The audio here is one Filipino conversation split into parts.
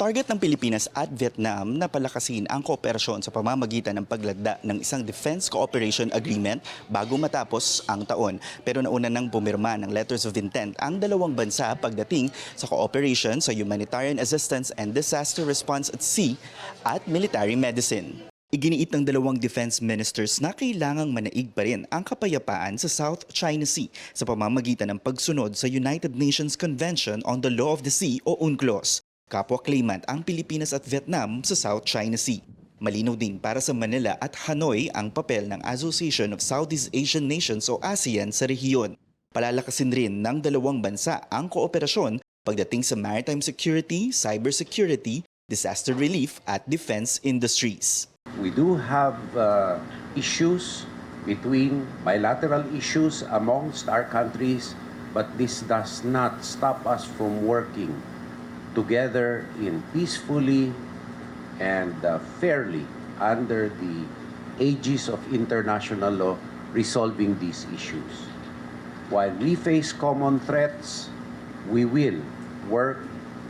Target ng Pilipinas at Vietnam na palakasin ang kooperasyon sa pamamagitan ng pagladda ng isang Defense Cooperation Agreement bago matapos ang taon. Pero nauna nang pumirma ng letters of intent ang dalawang bansa pagdating sa cooperation sa humanitarian assistance and disaster response at sea at military medicine. Iginiit ng dalawang defense ministers na kailangang manaig pa rin ang kapayapaan sa South China Sea sa pamamagitan ng pagsunod sa United Nations Convention on the Law of the Sea o UNCLOS. Kapwa claimant ang Pilipinas at Vietnam sa South China Sea. Malinaw din para sa Manila at Hanoi ang papel ng Association of Southeast Asian Nations o ASEAN sa rehiyon. Palalakasin rin ng dalawang bansa ang kooperasyon pagdating sa maritime security, cybersecurity, disaster relief at defense industries. We do have uh, issues between bilateral issues amongst our countries, but this does not stop us from working together in peacefully and uh, fairly under the aegis of international law resolving these issues. While we face common threats, we will work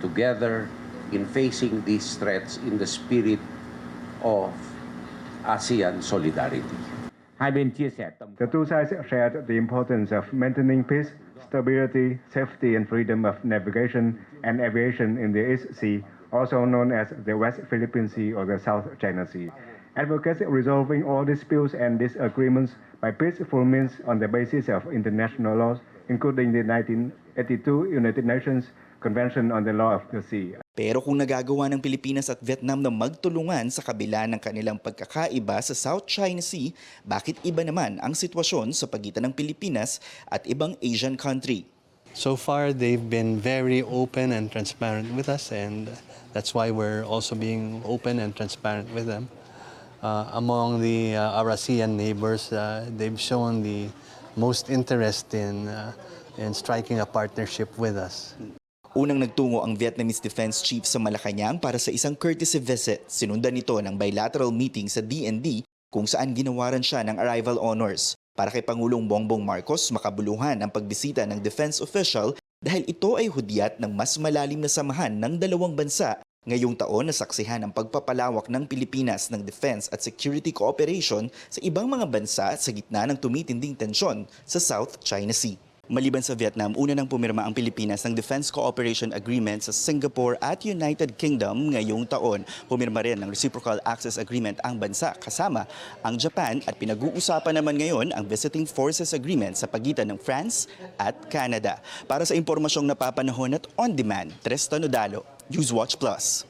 together in facing these threats in the spirit of ASEAN solidarity. hai bên chia sẻ tầm The two sides shared the importance of maintaining peace, stability, safety, and freedom of navigation and aviation in the East Sea, also known as the West Philippine Sea or the South China Sea. Advocates resolving all disputes and disagreements by peaceful means on the basis of international laws, including the 1982 United Nations Convention on the Law of the Sea. Pero kung nagagawa ng Pilipinas at Vietnam na magtulungan sa kabila ng kanilang pagkakaiba sa South China Sea, bakit iba naman ang sitwasyon sa pagitan ng Pilipinas at ibang Asian country? So far, they've been very open and transparent with us, and that's why we're also being open and transparent with them. Uh, among the uh, our ASEAN neighbors, uh, they've shown the most interest in uh, in striking a partnership with us. Unang nagtungo ang Vietnamese Defense Chief sa Malacanang para sa isang courtesy visit. Sinundan nito ng bilateral meeting sa DND kung saan ginawaran siya ng arrival honors. Para kay Pangulong Bongbong Marcos, makabuluhan ang pagbisita ng defense official dahil ito ay hudyat ng mas malalim na samahan ng dalawang bansa. Ngayong taon nasaksihan ang pagpapalawak ng Pilipinas ng defense at security cooperation sa ibang mga bansa sa gitna ng tumitinding tensyon sa South China Sea. Maliban sa Vietnam, una nang pumirma ang Pilipinas ng Defense Cooperation Agreement sa Singapore at United Kingdom ngayong taon. Pumirma rin ng Reciprocal Access Agreement ang bansa kasama ang Japan at pinag-uusapan naman ngayon ang Visiting Forces Agreement sa pagitan ng France at Canada. Para sa impormasyong napapanahon at on-demand, Tristan Nodalo, Newswatch Plus.